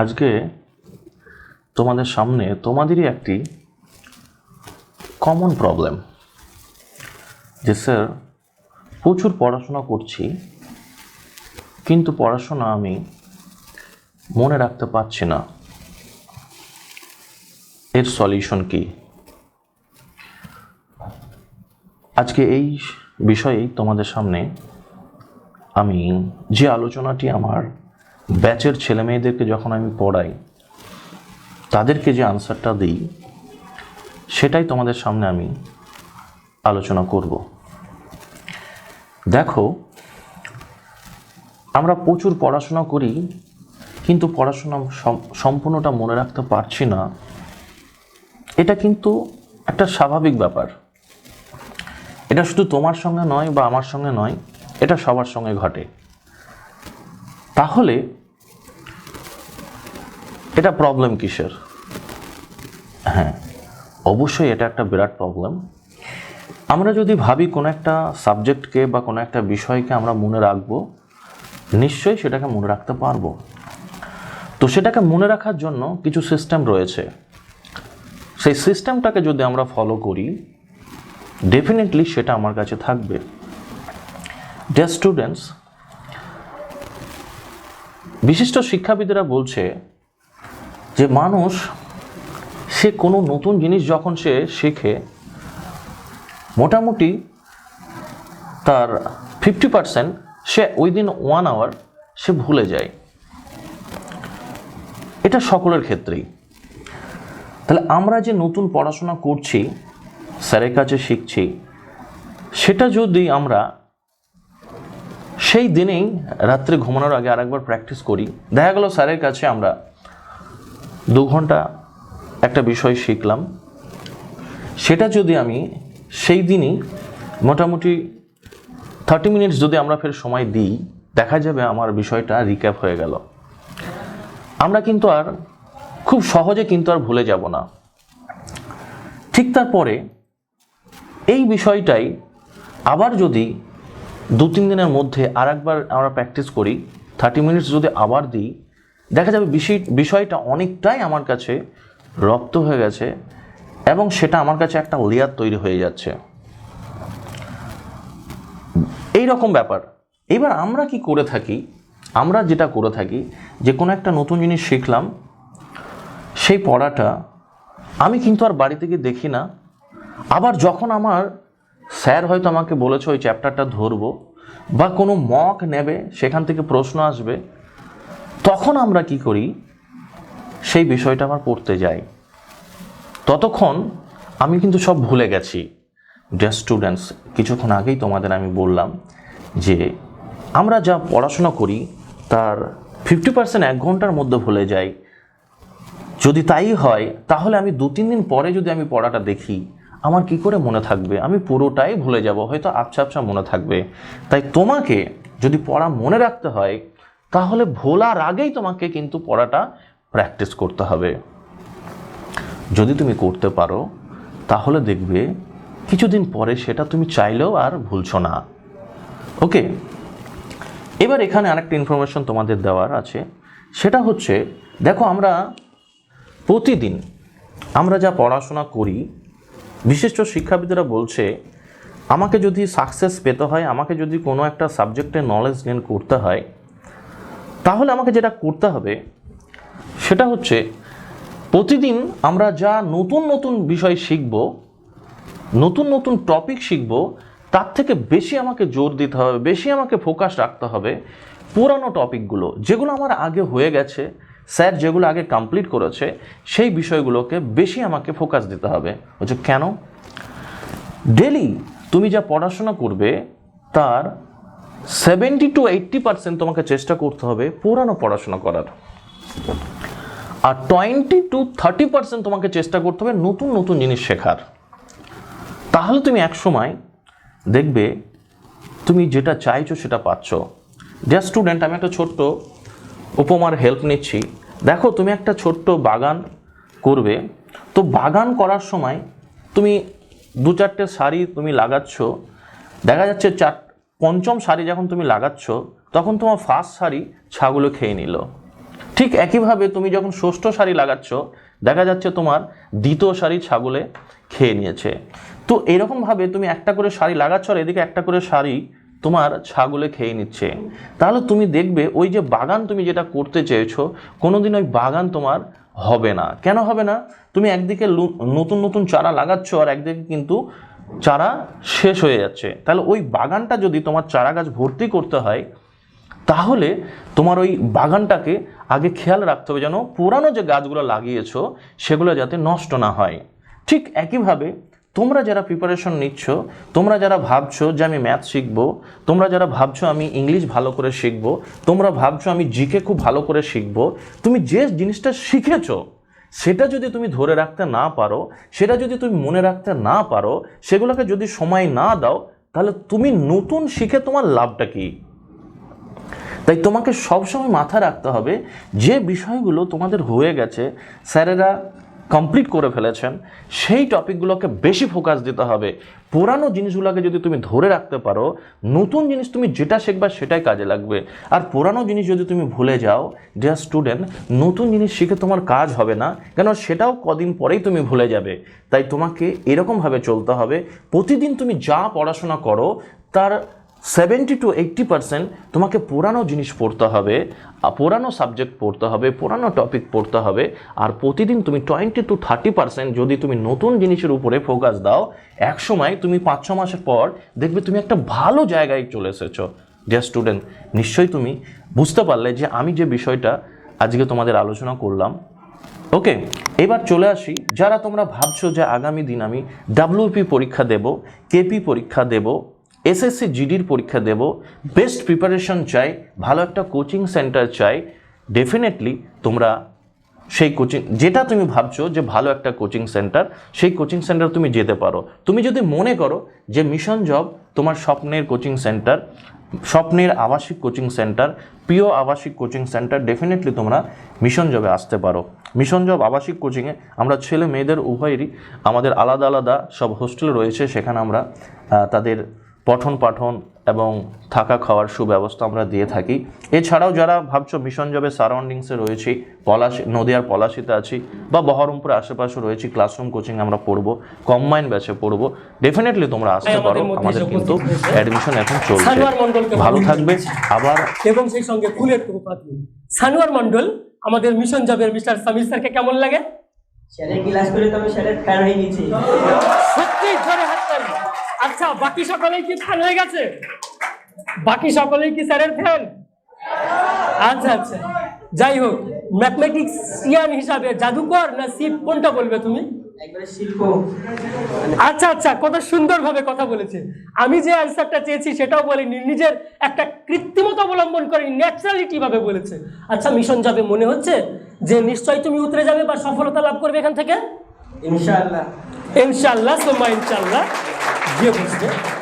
আজকে তোমাদের সামনে তোমাদেরই একটি কমন প্রবলেম যে স্যার, প্রচুর পড়াশোনা করছি, কিন্তু পড়াশোনা আমি মনে রাখতে পারছি না। এর সলিউশন কি? আজকে এই বিষয়েই তোমাদের সামনে আমি যে আলোচনাটি আমার ব্যাচের ছেলে মেয়েদেরকে যখন আমি পড়াই, তাদেরকে যে আনসারটা দিই, সেটাই তোমাদের সামনে আমি আলোচনা করব। দেখো, আমরা প্রচুর পড়াশোনা করি, কিন্তু পড়াশোনা সম্পূর্ণটা মনে রাখতে পারছি না। এটা কিন্তু একটা স্বাভাবিক ব্যাপার। এটা শুধু তোমার সঙ্গে নয় বা আমার সঙ্গে নয়, এটা সবার সঙ্গে ঘটে। তাহলে এটা প্রবলেম কিসের? হ্যাঁ অবশ্যই এটা একটা বিরাট প্রবলেম আমরা যদি ভাবি কোনো একটা সাবজেক্টকে বা কোনো একটা বিষয়কে আমরা মনে রাখব, নিশ্চয়ই সেটাকে মনে রাখতে পারব। তো সেটাকে মনে রাখার জন্য কিছু সিস্টেম রয়েছে। সেই সিস্টেমটাকে যদি আমরা ফলো করি ডেফিনেটলি সেটা আমার কাছে থাকবে। ডিয়ার স্টুডেন্টস বিশিষ্ট শিক্ষাবিদেরা বলছে যে মানুষ, সে কোনো নতুন জিনিস যখন সে শেখে, মোটামুটি তার ফিফটি পার্সেন্ট সে উইদিন ওয়ান আওয়ার সে ভুলে যায়। এটা সকলের ক্ষেত্রেই। তাহলে আমরা যে নতুন পড়াশোনা করছি, স্যারের কাছে শিখছি, সেটা যদি আমরা সেই দিনেই রাত্রে ঘুমানোর আগে আরেকবার প্র্যাকটিস করি, দেখা গেল স্যারের কাছে আমরা দু ঘণ্টা একটা বিষয় শিখলাম। সেটা যদি আমি সেই দিনই মোটামুটি থার্টি মিনিটস যদি আমরা ফের সময় দিই, দেখা যাবে আমার বিষয়টা রিক্যাপ হয়ে গেল। আমরা কিন্তু আর খুব সহজে কিন্তু আর ভুলে যাব না। ঠিক তারপরে এই বিষয়টাই আবার যদি দু তিন দিনের মধ্যে আর একবার আমরা প্র্যাকটিস করি থার্টি মিনিটস যদি আবার দিই দেখা যাবে বিষয়, বিষয়টা অনেকটাই আমার কাছে রপ্ত হয়ে গেছে এবং সেটা আমার কাছে একটা লেয়ার তৈরি হয়ে যাচ্ছে। এই রকম ব্যাপার। এবার আমরা কি করে থাকি? আমরা যেটা করে থাকি, যে কোনো একটা নতুন জিনিস শিখলাম, সেই পড়াটা আমি কিন্তু আর বাড়ি থেকে দেখি না। আবার যখন আমার স্যার হয়তো আমাকে বলেছে, ওই চ্যাপ্টারটা ধরবো বা কোনো মক নেবে, সেখান থেকে প্রশ্ন আসবে তখন আমরা কি করি? সেই বিষয়টা আমার পড়তে যাই। ততক্ষণ আমি কিন্তু সব ভুলে গেছি। ডিয়ার স্টুডেন্টস কিছুক্ষণ আগেই তোমাদের আমি বললাম যে আমরা যা পড়াশোনা করি, তার ফিফটি পার্সেন্ট এক ঘণ্টার মধ্যে ভুলে যাই। যদি তাই হয়, তাহলে আমি দু তিন দিন পরে যদি আমি পড়াটা দেখি, আমার কি করে মনে থাকবে? আমি পুরোটাই ভুলে যাব, হয়তো আবছা আবছা মনে থাকবে। তাই তোমাকে যদি পড়া মনে রাখতে হয় তাহলে ভোলার আগেই তোমাকে কিন্তু পড়াটা প্র্যাকটিস করতে হবে। যদি তুমি করতে পারো, তাহলে দেখবে কিছুদিন পরে সেটা তুমি চাইলেও আর ভুলছো না। ওকে এবার এখানে আরেকটা ইনফরমেশন তোমাদের দেওয়ার আছে। সেটা হচ্ছে, দেখো আমরা প্রতিদিন আমরা যা পড়াশোনা করি, বিশিষ্ট শিক্ষাবিদরা বলছে, আমাকে যদি সাকসেস পেতে হয়, আমাকে যদি কোনো একটা সাবজেক্টে নলেজ গেন করতে হয় তাহলে আমাকে যেটা করতে হবে, সেটা হচ্ছে প্রতিদিন আমরা যা নতুন নতুন বিষয় শিখব, নতুন নতুন টপিক শিখব, তার থেকে বেশি আমাকে জোর দিতে হবে, বেশি আমাকে ফোকাস রাখতে হবে পুরানো টপিকগুলো যেগুলো আমার আগে হয়ে গেছে, স্যার যেগুলো আগে কমপ্লিট করেছে, সেই বিষয়গুলোকে বেশি আমাকে ফোকাস দিতে হবে। হচ্ছে কেন? ডেলি তুমি যা পড়াশোনা করবে, তার সেভেন্টি টু এইট্টি পার্সেন্ট তোমাকে চেষ্টা করতে হবে পুরানো পড়াশোনা করার। আর টোয়েন্টি টু থার্টি পার্সেন্ট তোমাকে চেষ্টা করতে হবে নতুন নতুন জিনিস শেখার। তাহলে তুমি এক সময় দেখবে তুমি যেটা চাইছো সেটা পাচ্ছ। ডিয়ার স্টুডেন্ট আমি একটা ছোট্ট উপমার হেল্প নিচ্ছি। দেখো, তুমি একটা ছোট্ট বাগান করবে। তো বাগান করার সময় তুমি দু চারটে শাড়ি তুমি লাগাচ্ছ। দেখা যাচ্ছে চার পঞ্চম শাড়ি যখন তুমি লাগাচ্ছ, তখন তোমার ফার্স্ট শাড়ি ছাগুলো খেয়ে নিল। ঠিক একইভাবে তুমি যখন ষষ্ঠ সারি লাগাচ্ছ, দেখা যাচ্ছে তোমার দ্বিতীয় সারি ছাগলে খেয়ে নিয়েছে। তো এরকমভাবে তুমি একটা করে শাড়ি লাগাচ্ছ আর এদিকে একটা করে শাড়ি তোমার ছাগলে খেয়ে নিচ্ছে। তাহলে তুমি দেখবে ওই যে বাগান তুমি যেটা করতে চেয়েছো, কোনোদিন ওই বাগান তোমার হবে না। কেন হবে না? তুমি একদিকে নতুন নতুন চারা লাগাচ্ছ আর একদিকে কিন্তু চারা শেষ হয়ে যাচ্ছে। তাহলে ওই বাগানটা যদি তোমার চারা গাছ ভর্তি করতে হয়, তাহলে তোমার ওই বাগানটাকে আগে খেয়াল রাখতে হবে যেন পুরানো যে গাছগুলো লাগিয়েছ, সেগুলো যাতে নষ্ট না হয়। ঠিক একইভাবে তোমরা যারা প্রিপারেশন নিচ্ছ, তোমরা যারা ভাবছ যে আমি ম্যাথ শিখব, তোমরা যারা ভাবছ আমি ইংলিশ ভালো করে শিখব, তোমরা ভাবছ আমি জিকে খুব ভালো করে শিখব, তুমি যে জিনিসটা শিখেছো সেটা যদি তুমি ধরে রাখতে না পারো, সেটা যদি তুমি মনে রাখতে না পারো, সেগুলোকে যদি সময় না দাও, তাহলে তুমি নতুন শিখে তোমার লাভটা কী? তাই তোমাকে সবসময় মাথা রাখতে হবে, যে বিষয়গুলো তোমাদের হয়ে গেছে, স্যারেরা কমপ্লিট করে ফেলেছেন, সেই টপিকগুলোকে বেশি ফোকাস দিতে হবে। পুরানো জিনিসগুলোকে যদি তুমি ধরে রাখতে পারো, নতুন জিনিস তুমি যেটা শিখবা সেটাই কাজে লাগবে। আর পুরানো জিনিস যদি তুমি ভুলে যাও ডিয়ার স্টুডেন্ট নতুন জিনিস শিখে তোমার কাজ হবে না, কেন সেটাও কদিন পরেই তুমি ভুলে যাবে। তাই তোমাকে এরকমভাবে চলতে হবে। প্রতিদিন তুমি যা পড়াশোনা করো, তার সেভেন্টি টু এইট্টি পার্সেন্ট তোমাকে পুরানো জিনিস পড়তে হবে পুরানো সাবজেক্ট পড়তে হবে, পুরানো টপিক পড়তে হবে, আর প্রতিদিন তুমি টোয়েন্টি টু থার্টি পার্সেন্ট যদি তুমি নতুন জিনিসের উপরে ফোকাস দাও, এক সময় তুমি পাঁচ, ছ মাসের পর দেখবে তুমি একটা ভালো জায়গায় চলে এসেছ। ডিয়ার স্টুডেন্ট নিশ্চয়ই তুমি বুঝতে পারলে যে আমি যে বিষয়টা আজকে তোমাদের আলোচনা করলাম। ওকে এবার চলে আসি। যারা তোমরা ভাবছ যে আগামী দিন আমি ডাব্লিউপি পরীক্ষা দেব কেপি পরীক্ষা দেব এসএসসি জিডির পরীক্ষা দেব। বেস্ট প্রিপারেশন চাই, ভালো একটা কোচিং সেন্টার চাই। ডেফিনেটলি তোমরা সেই কোচিং যেটা তুমি ভাবছ যে ভালো একটা কোচিং সেন্টার সেই কোচিং সেন্টার তুমি যেতে পারো। তুমি যদি মনে করো যে মিশন জব তোমার স্বপ্নের কোচিং সেন্টার স্বপ্নের আবাসিক কোচিং সেন্টার প্রিয় আবাসিক কোচিং সেন্টার ডেফিনেটলি তোমরা মিশন জবে আসতে পারো। মিশন জব আবাসিক কোচিংয়ে আমরা ছেলে মেয়েদের উভয়েরই আমাদের আলাদা আলাদা সব হোস্টেল রয়েছে, সেখানে আমরা তাদের পঠন পাঠন এবং থাকা খাওয়ার সুব্যবস্থা আমরা দিয়ে থাকি। এছাড়াও যারা ভাবছ মিশন জবে সারাউন্ডিংসে রয়েছি পলাশি নদিয়ার পলাশিতে আছি বা বহরমপুরের আশেপাশে রয়েছি ক্লাসরুম কোচিং আমরা পড়ব কম্বাইন ব্যাচে পড়ব। ডেফিনেটলি তোমরা আসতে পারো আমাদের কিন্তু অ্যাডমিশন এখন চলছে। ভালো থাকবে আবার এবং সেই সঙ্গে ফুলের সানোয়ার মন্ডল আমাদের মিশন জবের মিস্টার সামির স্যারকে কেমন লাগে? স্যারের ক্লাস করে তো আমি স্যারের ফ্যান হয়ে গেছি। সত্যি জোরে হাততালি আচ্ছা বাকি সকলেই কি ফ্যান হয়ে গেছে? বাকি সকলেই কি স্যারের ফ্যান আচ্ছা আচ্ছা। যাই হোক ম্যাথমেটিক্সিয়ান হিসাবে জাদুকর না শিব কোনটা বলবে তুমি? আচ্ছা আচ্ছা কত সুন্দরভাবে কথা বলেছে। আমি যে অ্যান্সারটা চেয়েছি সেটাও বলিনি নিজের একটা কৃত্রিমতা অবলম্বন করে ন্যাচারালিটি ভাবে বলেছে। আচ্ছা মিশন যাবে মনে হচ্ছে? যে নিশ্চয়ই তুমি উতরে যাবে বা সফলতা লাভ করবে এখান থেকে? ইনশাআল্লাহ। ইনশাল্লাহ সোমা ইনশাল্লাহ গিয়ে বসবে